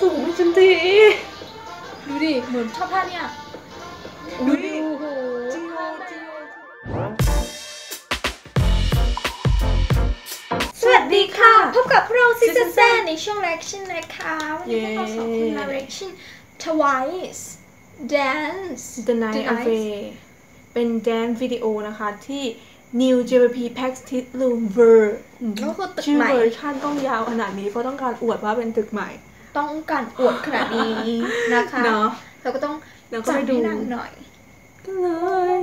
สูงไม่ฉันทีดูดิ เหมือนชอบท่าเนี่ยดูดิโอ้โหจิโอจิโอสวัสดีค่ะ พบกับพวกเราซิสเตอร์แซนในช่วง reaction นะคะวันนี้พวกเราสองคนมา reaction twice dance The Night Away เป็นแดนวิดีโอนะคะที่ New JYP Practice Room Ver ก็คือตึกชื่อใหม่เวอร์ชันต้องยาวขนาดนี้เพราะต้องการอวดว่าเป็นตึกใหม่ ต้องการอวดขนาดนี้นะคะเนาะเราก็ต้องแล้วก็จัดไปดูให้นางหน่อยกันเลย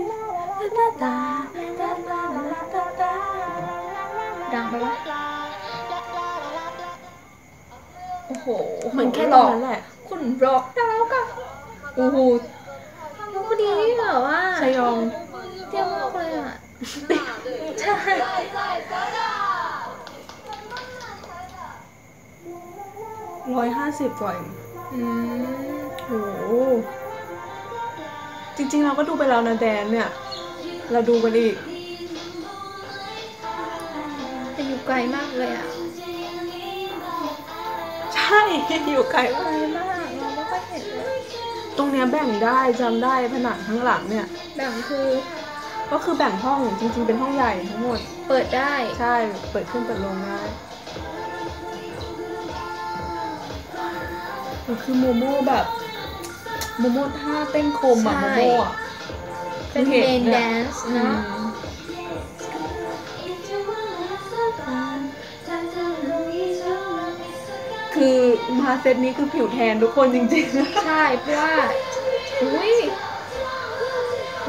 ดังไปวะโอ้โหเหมือนแค่หตลรงอกนั้นแหละคุณร็อกดาวกับโอ้โหน้องคนนี้นี่แบบว่าชยองเตี้ยมากเลยอะใช่ ร้อยห้าสิบกว่าเองอืมโอ้โห จริงๆเราก็ดูไปแล้วนะแดนเนี่ย เราดูกันอีก แต่อยู่ไกลมากเลยอะใช่ อยู่ไกลไกมากลมากเราไม่ค่อยเห็นเลยตรงเนี้ยแบ่งได้จำได้ผนังข้างหลังเนี่ย แบ่งคือก็คือแบ่งห้องจริงๆ เป็นห้องใหญ่ทั้งหมด เปิดได้ ใช่ เปิดขึ้นเปิดลงได้ คือโมโม่แบบโมโม่ท่าเต้นโคมอะใช่โมโม่อะเป็นห็เมนยแดนซ์อืเนาะมคือมาเซตนี้คือผิวแทนทุกคนจริงๆ ใช่ เพราะว่า อุ้ย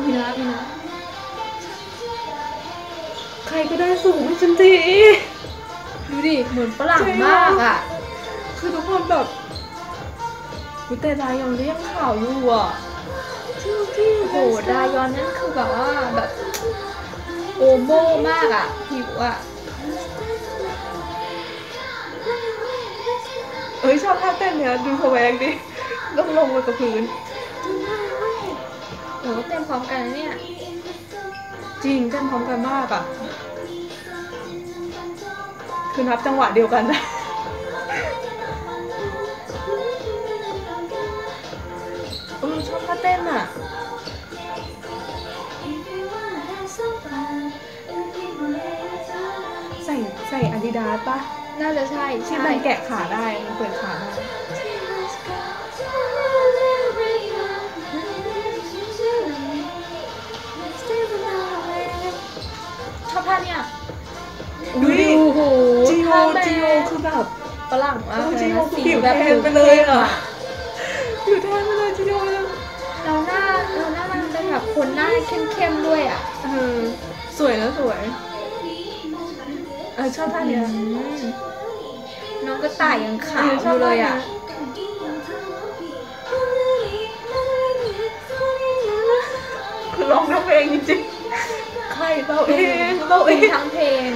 มีนะมีนะใครก็ได้สูงให้ฉันทีดูดิ เหมือนฝรั่งมากอะ คือทุกคนแบบ วิแต่ดายังเรียกข่าวอยู่อะโอ้โหดายอนนั่นคือแบบว่าแบบโอโมมากอะผิวอะเอ้ยชอบท่าเต้นเนี่ยดูสแวกดิต้องลงมากับพื้นโอ้โหเต้นพร้อมกันเนี่ย จริงเต้นพร้อมกันมากอะ คือนับจังหวะเดียวกันนะ เต้นอะใส่ใส่อาดิดาสปะน่าจะใช่ที่ใช่มันแกะขาได้มันเปิดขาได้ชอบท่าเนี่ยดูดิโอ้โหจีโอท่าแบจีโอคือแบบฝรั่งมากโอ้เลยจีโอนะคือสีผิวแบบแทผินวไปเลยข้มอะ ผิวแทนไปเลยจีโอ แบบคนหน้าเข้มๆด้วยอะเออสวยแล้วสวย เออชอบท่าเนี้ยอืมน้องก็ต่ายยังขาวอยู่เลยอะคือร้องทั้งเพลงจริงๆใครเราเองเราเอเป็นงทั้งเพลง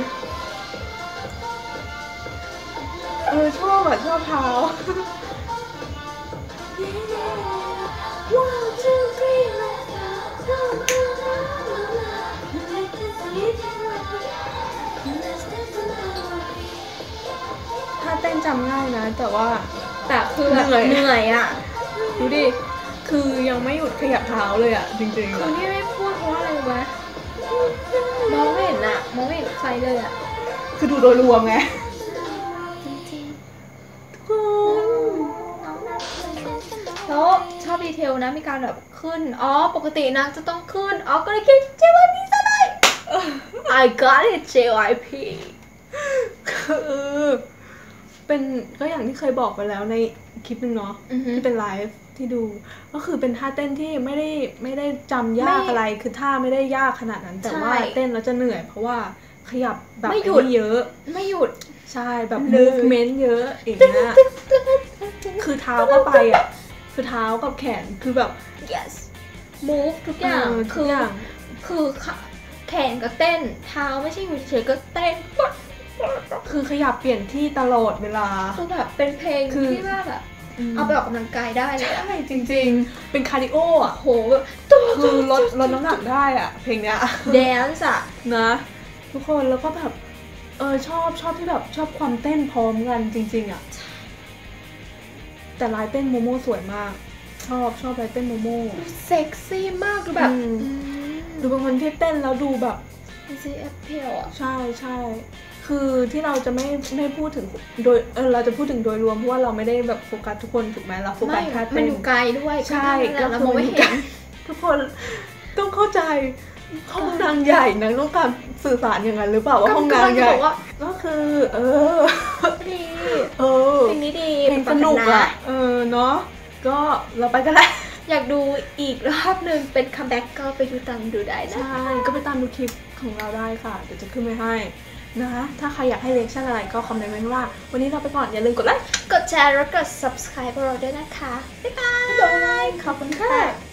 เออชอบอะชอบเท้า จำง่ายนะ แต่ว่าแต่คือแบบเหนื่อย เหนื่อยอะดูดิ คือยังไม่หยุดขยับเท้าเลยอะ จริงๆคืออะที่ไม่พูดเพราะว่าอะไรรู้ไหมมองไม่เห็นอะมองไม่เห็นใครเลยอะคือดูโดยรวมไงจริงทุกคนๆแล้วชอบดีเทลนะมีการแบบขึ้น อ๋อ ปกตินางจะต้องขึ้น อ๋อ ก็เลยคิด JYP ซะหน่อย I got it JYP คือ เป็นก็อย่างที่เคยบอกไปแล้วในคลิปหนึงเนาะอือฮึที่เป็นไลฟ์ที่ดู ก็คือเป็นท่าเต้นที่ไม่ได้ไม่ได้จำยากไม่อะไร คือท่าไม่ได้ยากขนาดนั้น แต่ใช่ว่าเต้นแล้วจะเหนื่อย เพราะว่าขยับแบบไม่หยุดอ้นี่เยอะ ไม่หยุดใช่แบบเลย movement เยอะอย่างเงี้ยคือเท้าก็ไปอะคือเท้ากับแขนคือแบบ yes move ทุกอย่างเทุคืกออย่างคือขาแขนก็เต้น เท้าไม่ใช่อยู่เฉยๆก็เต้น คือขยับเปลี่ยนที่ตลอดเวลา คือแบบเป็นเพลงคือที่ว่าแบบเอาไปออกกำลังกายได้เลยอะใช่จริง ๆ เป็นคาร์ดิโออะโหแบบตุ๊บคือลดลดน้ำหนักได้อะ เพลงเนี้ยแดนซ์อะนะ ทุกคนแล้วก็แบบเออชอบชอบที่แบบชอบความเต้นพร้อมกันจริง ๆ อะ แต่ลายเต้นโมโม่สวยมาก ชอบชอบลายเต้นโมโม่เซ็กซี่มากดูแบบอืมดูเป็นคนที่เต้นแล้วดูแบบมีซีเอฟเพลอะใช่ใช่ คือที่เราจะไม่ไม่พูดถึงโดยเออเราจะพูดถึงโดยรวมเพราะว่าเราไม่ได้แบบโฟกัสทุกคนถูกไหมเราโฟกัไม่สแค่มัเต้นนอยู่ไกลด้วยใช่ก็ก็เราคือมองไม่มันอยู่เห็ไกลนทุกคนต้องเข้าใจห้องนางใหญ่นะต้องการสื่อสารอย่างนั้นหรือเปล่าว่าห้องนางใหญ่ก็บอกว่าก็คือ เออดีเออเพลงนี้ดีเพลงสนุกอะเออเนาะก็เราไปกันแล้วอยากดูอีกรอบหนึ่งเป็นคัมแบ็กก็ไปดูตามดูได้นะใช่ก็ไปตามดูคลิปของเราได้ค่ะเดี๋ยวจะขึ้นไปให้ นะถ้าใครอยากให้เรียกชั่นอะไรก็คอมเมนต์ไว้ข้างล่างวันนี้เราไปก่อน อย่าลืมกดไลค์ กดแชร์แล้วกด subscribe พวกเราด้วยนะคะ บ๊ายบายบ๊ายบายขอบคุณค่ะ